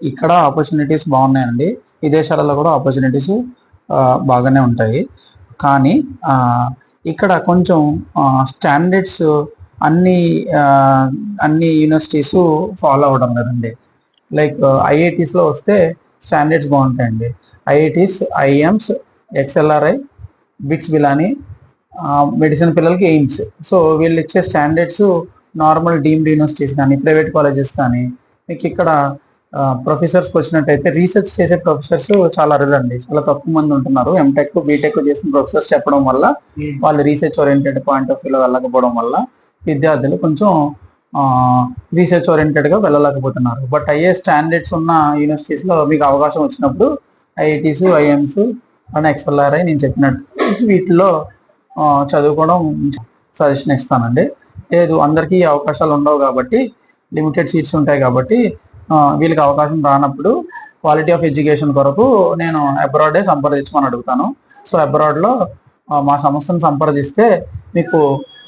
ఇక్కడ ఆపర్చునిటీస్ బాగున్నాయండి. విదేశాలలో కూడా ఆపర్చునిటీస్ బాగానే ఉంటాయి. కానీ ఇక్కడ కొంచెం స్టాండర్డ్స్ అన్ని అన్ని యూనివర్సిటీస్ ఫాలో అవ్వడం లేదండి లైక్ ఐఐటీస్లో వస్తే స్టాండర్డ్స్ బాగుంటాయండి. IITs IIMs XLRI BITS Pilani medicine పిల్లలకి ఎయిమ్స్ సో వీళ్ళు ఇచ్చే స్టాండర్డ్స్ నార్మల్ డీమ్డ్ యూనివర్సిటీస్ కానీ ప్రైవేట్ కాలేజెస్ కానీ మీకు ఇక్కడ ప్రొఫెసర్స్కి వచ్చినట్టయితే రీసెర్చ్ చేసే ప్రొఫెసర్స్ చాలా అరుదండి. చాలా తక్కువ మంది ఉంటున్నారు. ఎంటెక్ బీటెక్ చేసిన ప్రొఫెసర్స్ చెప్పడం వల్ల వాళ్ళు రీసెర్చ్ ఓరియంటెడ్ పాయింట్ ఆఫ్ వ్యూలో వెళ్ళకపోవడం వల్ల విద్యార్థులు కొంచెం రీసెర్చ్ ఓరియంటెడ్గా వెళ్ళలేకపోతున్నారు. బట్ అయ్యే స్టాండర్డ్స్ ఉన్న యూనివర్సిటీస్లో మీకు అవకాశం వచ్చినప్పుడు ఐఐటీస్ ఐఎమ్స్ అండ్ ఎక్స్ఎల్ఆర్ఐ నేను చెప్పినట్టు వీటిలో చదువుకోవడం సజెషన్ ఇస్తానండి. లేదు అందరికీ ఈ అవకాశాలు ఉండవు కాబట్టి లిమిటెడ్ సీట్స్ ఉంటాయి కాబట్టి వీళ్ళకి అవకాశం రానప్పుడు క్వాలిటీ ఆఫ్ ఎడ్యుకేషన్ కొరకు నేను అబ్రాడే సంప్రదించమని అడుగుతాను. సో అబ్రాడ్లో మా సంస్థను సంప్రదిస్తే మీకు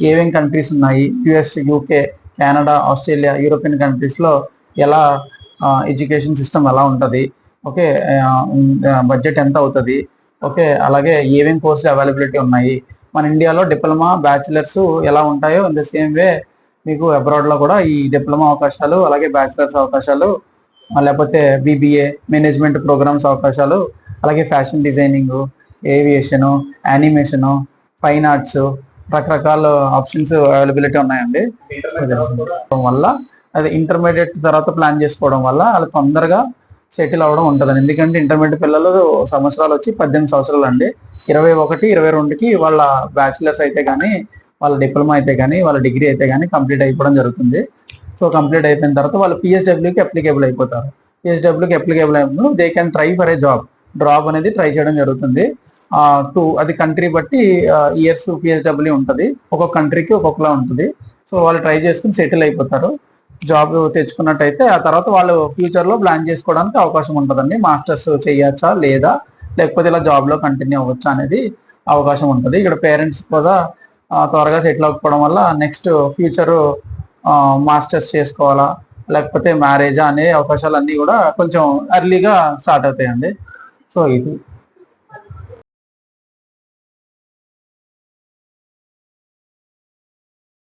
ఏమేం కంట్రీస్ ఉన్నాయి? US UK Canada Australia European కంట్రీస్లో ఎలా ఎడ్యుకేషన్ సిస్టమ్ ఎలా ఉంటుంది? ఓకే బడ్జెట్ ఎంత అవుతుంది? ఓకే అలాగే ఏమేమి కోర్సులు అవైలబిలిటీ ఉన్నాయి? మన ఇండియాలో డిప్లొమా బ్యాచిలర్స్ ఎలా ఉంటాయో ఇన్ ద సేమ్ వే మీకు అబ్రాడ్లో కూడా ఈ డిప్లొమా అవకాశాలు అలాగే బ్యాచిలర్స్ అవకాశాలు లేకపోతే బీబీఏ మేనేజ్మెంట్ ప్రోగ్రామ్స్ అవకాశాలు అలాగే fashion designing aviation animation fine arts రకరకాల ఆప్షన్స్ అవైలబిలిటీ ఉన్నాయండి. వల్ల అది ఇంటర్మీడియట్ తర్వాత ప్లాన్ చేసుకోవడం వల్ల వాళ్ళు తొందరగా సెటిల్ అవ్వడం ఉంటుందండి. ఎందుకంటే ఇంటర్మీడియట్ పిల్లలు సంవత్సరాలు వచ్చి పద్దెనిమిది సంవత్సరాలు అండి ఇరవై ఒకటి ఇరవై రెండుకి వాళ్ళ బ్యాచిలర్స్ అయితే కానీ వాళ్ళ డిప్లొమా అయితే కానీ వాళ్ళ డిగ్రీ అయితే కానీ కంప్లీట్ అయిపోవడం జరుగుతుంది. సో కంప్లీట్ అయిపోయిన తర్వాత వాళ్ళు పిఎస్డబ్ల్యూకి అప్లికేబుల్ అయిపోతారు. పిఎస్డబ్ల్యూకి అప్లికేబుల్ అయినప్పుడు they can try for a job job అనేది ట్రై చేయడం జరుగుతుంది. టూ అది కంట్రీ బట్టి ఇయర్స్ పిఎస్డబ్ల్యూ ఉంటుంది. ఒక్కొక్క కంట్రీకి ఒక్కొక్కలా ఉంటుంది. సో వాళ్ళు ట్రై చేసుకుని సెటిల్ అయిపోతారు. జాబ్ తెచ్చుకున్నట్టయితే ఆ తర్వాత వాళ్ళు ఫ్యూచర్లో ప్లాన్ చేసుకోవడానికి అవకాశం ఉంటుందండి. మాస్టర్స్ చేయొచ్చా లేదా? లేకపోతే ఇలా జాబ్లో కంటిన్యూ అవ్వచ్చా అనేది అవకాశం ఉంటుంది. ఇక్కడ పేరెంట్స్ కూడా త్వరగా సెటిల్ అవ్వకపోవడం వల్ల నెక్స్ట్ ఫ్యూచర్ మాస్టర్స్ చేసుకోవాలా లేకపోతే మ్యారేజా అనే అవకాశాలు అన్నీ కూడా కొంచెం అర్లీగా స్టార్ట్ అవుతాయండి. సో ఇది.